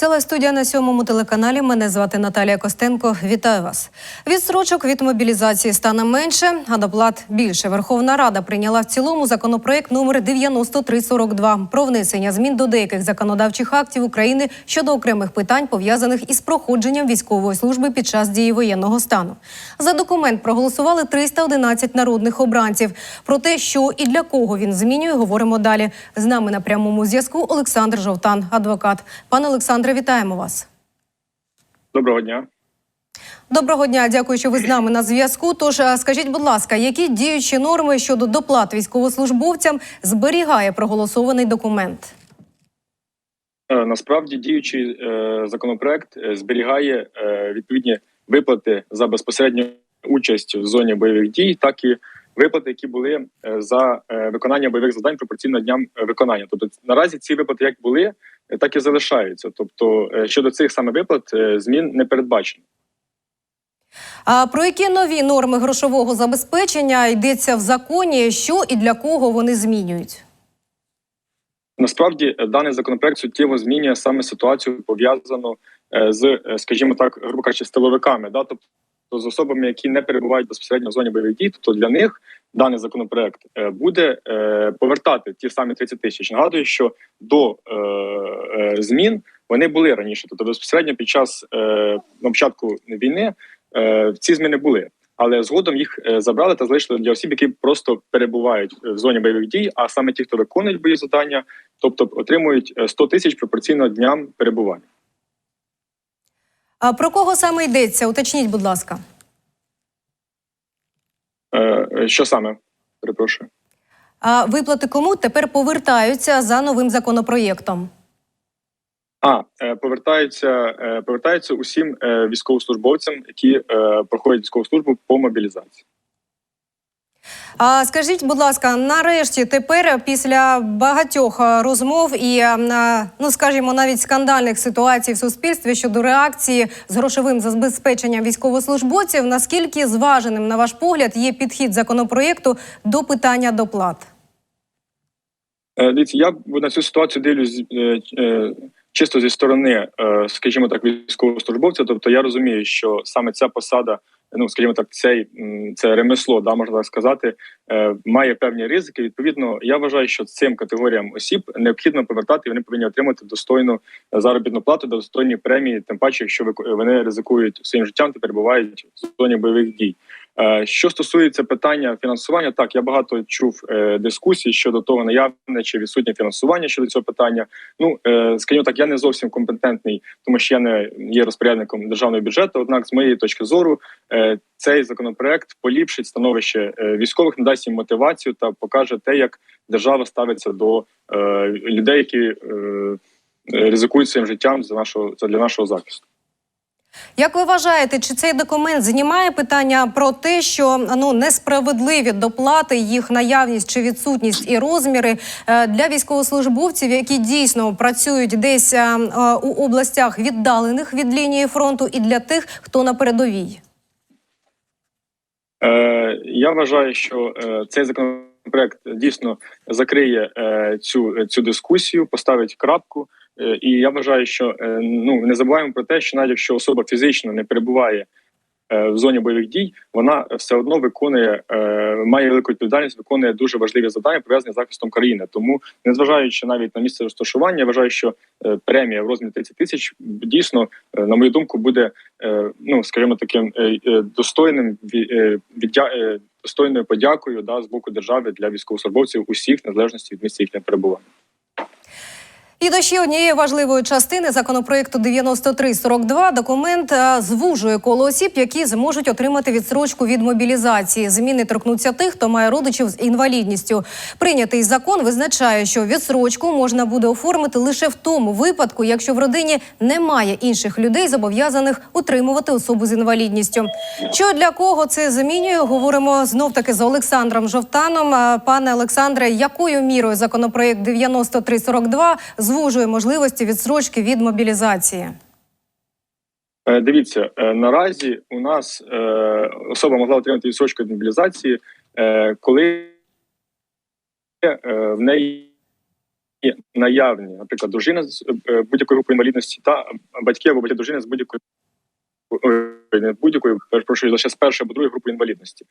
Це студія на сьомому телеканалі. Мене звати Наталія Костенко. Вітаю вас. Відстрочок від мобілізації стане менше, а доплат більше. Верховна Рада прийняла в цілому законопроект номер 9342 про внесення змін до деяких законодавчих актів України щодо окремих питань пов'язаних із проходженням військової служби під час дії воєнного стану. За документ проголосували 311 народних обранців. Про те, що і для кого він змінює, говоримо далі. З нами на прямому зв'язку Олександр Жовтан, адвокат. Пане Олександре, вітаємо вас. Доброго дня. Доброго дня, дякую, що ви з нами на зв'язку. Тож е, скажіть, будь ласка, які діючі норми щодо доплат військовослужбовцям зберігає проголосований документ? Е, Насправді діючий е, законопроект зберігає відповідні виплати за безпосередню участь в зоні бойових дій, так і виплати, які були за виконання бойових завдань пропорційно дням виконання. Тобто наразі ці виплати як були, так і залишаються. Тобто е, щодо цих саме виплат е, змін не передбачено. А про які нові норми грошового забезпечення йдеться в законі? Що і для кого вони змінюють? Насправді е, даний законопроект суттєво змінює саме ситуацію пов'язану з, скажімо так, грубо кажучи, з тиловиками, да, тобто з особами, які не перебувають безпосередньо в зоні бойових дій. Тобто для них даний законопроект е, буде е, повертати ті самі 30 тисяч. Нагадую, що до е, змін вони були раніше, тобто безпосередньо під час на початку війни ці зміни були. Але згодом їх забрали та залишили для осіб, які просто перебувають в зоні бойових дій, а саме ті, хто виконують бойові завдання, тобто отримують е, 100 тисяч пропорційно дням перебування. А про кого саме йдеться? Уточніть, будь ласка. Е, е, Що саме? Перепрошую. А виплати кому тепер повертаються за новим законопроєктом? А е, повертаються, повертаються усім військовослужбовцям, які проходять військову службу по мобілізації. А скажіть, будь ласка, нарешті тепер після багатьох е, розмов і е, на, ну скажімо, навіть скандальних ситуацій в суспільстві щодо реакції з грошовим забезпеченням військовослужбовців, наскільки зваженим, на ваш погляд, є підхід законопроєкту до питання доплат? Е, Дивіться, я на цю ситуацію дивлюсь е, е, чисто зі сторони, е, скажімо так, військовослужбовця. Тобто я розумію, що саме ця посада, ну скажімо так, цей це ремесло, да можна так сказати, е, має певні ризики. Відповідно, я вважаю, що цим категоріям осіб необхідно повертати, вони повинні отримати достойну заробітну плату, достойні премії, тим паче, якщо вони ризикують своїм життям та перебувають в зоні бойових дій. Е, Що стосується питання фінансування, так я багато чув е, дискусій щодо того, наявне чи відсутнє фінансування щодо цього питання. Ну е, скажімо так, я не зовсім компетентний, тому що я не є розпорядником державного бюджету. Однак, з моєї точки зору, цей законопроект поліпшить становище військових, надасть їм мотивацію та покаже те, як держава ставиться до людей, які ризикують своїм життям за нашого для нашого захисту. Як ви вважаєте, чи цей документ знімає питання про те, що ну несправедливі доплати, їх наявність чи відсутність і розміри е, для військовослужбовців, які дійсно працюють десь е, е, у областях віддалених від лінії фронту, і для тих, хто на передовій? Е, я вважаю, що цей законопроект дійсно закриє цю, цю дискусію, поставить крапку. Е, і я вважаю, що е, ну не забуваємо про те, що навіть якщо особа фізично не перебуває е, в зоні бойових дій, вона все одно виконує, має велику відповідальність, виконує дуже важливі завдання, пов'язані з захистом країни. Тому, незважаючи навіть на місце розташування, я вважаю, що премія в розмірі 30 тисяч дійсно, на мою думку, буде ну скажімо таким достойним достойною подякою да, з боку держави для військовослужбовців усіх незалежності від місця їхнього перебування. І до ще однієї важливої частини законопроекту 9342 документ е, звужує коло осіб, які зможуть отримати відсрочку від мобілізації. Зміни торкнуться тих, хто має родичів з інвалідністю. Прийнятий закон визначає, що відсрочку можна буде оформити лише в тому випадку, якщо в родині немає інших людей, зобов'язаних утримувати особу з інвалідністю. Що для кого це замінює? Говоримо знов таки з Олександром Жовтаном. Е, Пане Олександре, якою мірою законопроект 9342 звужує можливості відсрочки від мобілізації? Е, Дивіться, е, наразі у нас е, особа могла отримати відсрочку від мобілізації, коли в неї наявні, наприклад, дружина з будь-якої групи інвалідності та батьки або батьки дружини з будь-якої не будь-якої, перепрошую, лише з першої або другої групи інвалідності.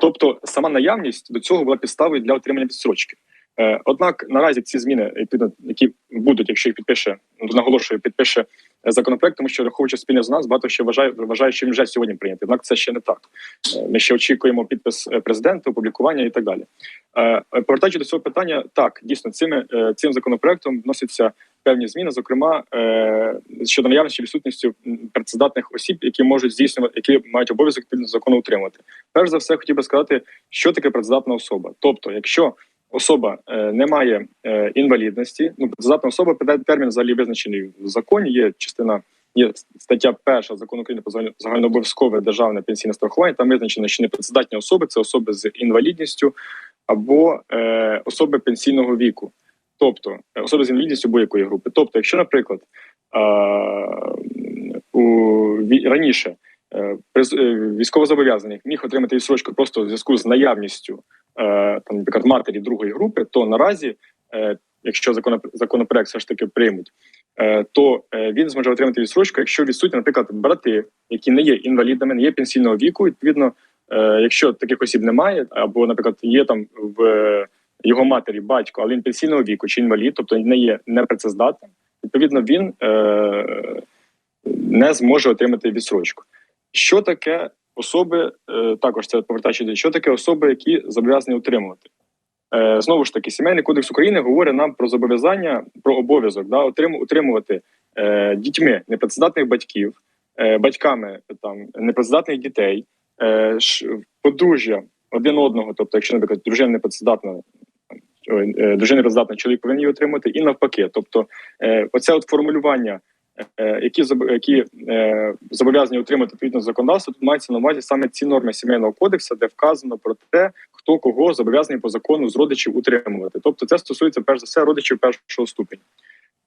Тобто сама наявність до цього була підставою для отримання відстрочки. Е, Однак наразі ці зміни, які будуть, якщо їх підпише, наголошую, підпише е, законопроект, тому що раховуючи спільне з нас, багато ще вважає, вважає, що він вже сьогодні прийнятий. Однак це ще не так. Е, Ми ще очікуємо підпис президента, опублікування і так далі. Повертаючи до цього питання, так дійсно цими цим законопроектом вносяться певні зміни, зокрема щодо наявності відсутністю м, працездатних осіб, які можуть здійснювати, які мають обов'язок закону утримувати. Перш за все, хотів би сказати, що таке працездатна особа. Тобто, якщо особа е, не має е, інвалідності, ну працездатна особа термін взагалі визначений в законі. Є частина. Є стаття перша закону України про загальнообов'язкове державне пенсійне страхування. Там визначено, що непрацездатні особи це особи з інвалідністю або е, особи пенсійного віку, тобто е, особи з інвалідністю будь-якої групи. Тобто, якщо, наприклад, е, у раніше військовозобов'язаний міг отримати відсрочку просто в зв'язку з наявністю там, наприклад, матері другої групи, то наразі, е, якщо законоп- законопроект все ж таки приймуть, е, то е, він зможе отримати відсрочку, якщо відсутні, наприклад, брати, які не є інвалідами, не є пенсійного віку. Відповідно, е, якщо таких осіб немає, або, наприклад, є там в е, його матері батько, але він пенсійного віку чи інвалід, тобто не є непрацездатним, відповідно, він е, не зможе отримати відсрочку. Що таке особи, е, також це повертаючи, що таке особи, які зобов'язані утримувати? Е, Знову ж таки, сімейний кодекс України говорить нам про зобов'язання, про обов'язок да, утримувати е, дітьми непрацездатних батьків, батьками там непрацездатних дітей, подружжя один одного, тобто, якщо, наприклад, дружина непрацездатна, дружина непрацездатна, чоловік повинен її отримати, і навпаки. Тобто, оце от формулювання, які які е, зобов'язані отримати відповідно законодавство, тут мається на увазі саме ці норми сімейного кодексу, де вказано про те, хто кого зобов'язаний по закону з родичів утримувати. Тобто, це стосується перш за все родичів першого ступеня.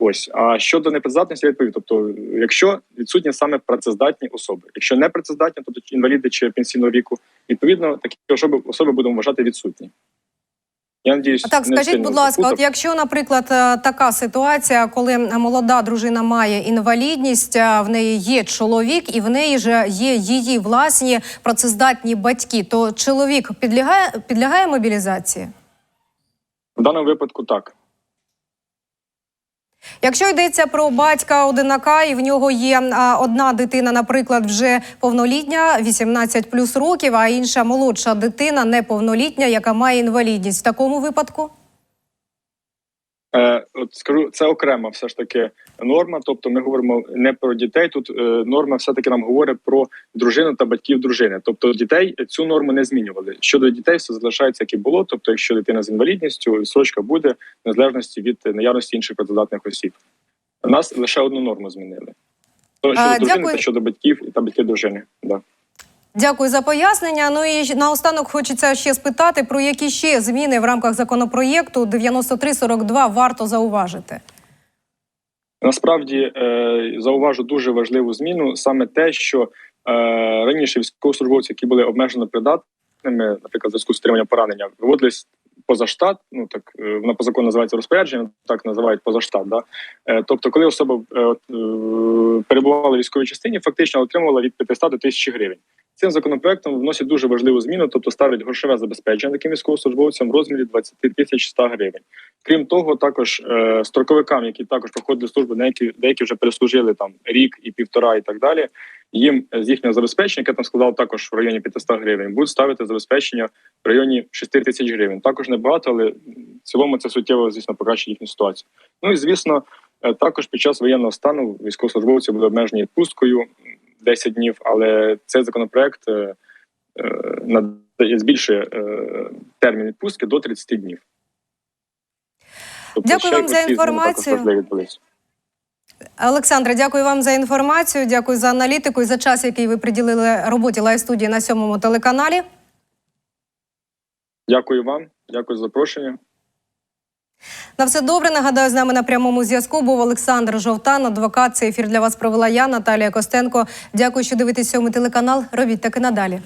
Ось а щодо непрацездатності, я. Тобто, якщо відсутні саме працездатні особи, якщо не працездатні, тобто інваліди чи пенсійного віку, відповідно такі особи особи будемо вважати відсутні. Я надіюсь, так, скажіть, будь ласка, от якщо, наприклад, е, така ситуація, коли молода дружина має інвалідність, в неї є чоловік, і в неї ж є її власні працездатні батьки, то чоловік підлягає підлягає мобілізації? в даному випадку так. Якщо йдеться про батька одинака, і в нього є одна дитина, наприклад, вже повнолітня, 18 плюс років, а інша молодша дитина неповнолітня, яка має інвалідність. В такому випадку от скажу, це окрема все ж таки норма. Тобто, ми говоримо не про дітей. Тут е, норма все таки нам говорить про дружину та батьків дружини. Тобто, дітей цю норму не змінювали. Щодо дітей, все залишається як і було. Тобто, якщо дитина з інвалідністю, срочка буде в незалежності від наявності інших працездатних осіб. У нас лише одну норму змінили. То щодо А, дружини дякую. та щодо батьків та батьків дружини. Да. Дякую за пояснення. Ну і наостанок хочеться ще спитати, про які ще зміни в рамках законопроєкту 9342 варто зауважити. Насправді е, зауважу дуже важливу зміну саме те, що е, раніше військовослужбовці, які були обмежено придатними, наприклад, в зв'язку з отриманням поранення, виводились поза штат. Ну так е, вона по закону називається розпорядження, так називають поза штат. Да? Тобто, коли особа перебувала в військовій частині, фактично отримувала від 500 до 1000 гривень. Цим законопроектом вносять дуже важливу зміну, тобто ставлять грошове забезпечення таким військовослужбовцям в розмірі 20 тисяч 100 гривень. Крім того, також е, строковикам, які також проходили службу, деякі деякі вже переслужили там рік і півтора, і так далі. Їм е, з їхнього забезпечення, яке там складало також в районі 500 гривень, будуть ставити забезпечення в районі 6 тисяч гривень. Також небагато, але в цілому це суттєво, звісно, покращить їхню ситуацію. Ну і звісно, е, також під час воєнного стану військовослужбовці були обмежені відпусткою 10 днів, але цей законопроект е, е, надає збільшує е, термін відпустки до 30 днів. Тобто Дякую вам за інформацію. Олександре, дякую вам за інформацію. Дякую за аналітику і за час, який ви приділили роботі лайв студії на сьомому телеканалі. Дякую вам, дякую за запрошення. На все добре. Нагадаю, з нами на прямому зв'язку був Олександр Жовтан, адвокат. Цей ефір для вас провела я, Наталія Костенко. Дякую, що дивитесь сьомий телеканал. Робіть так і надалі.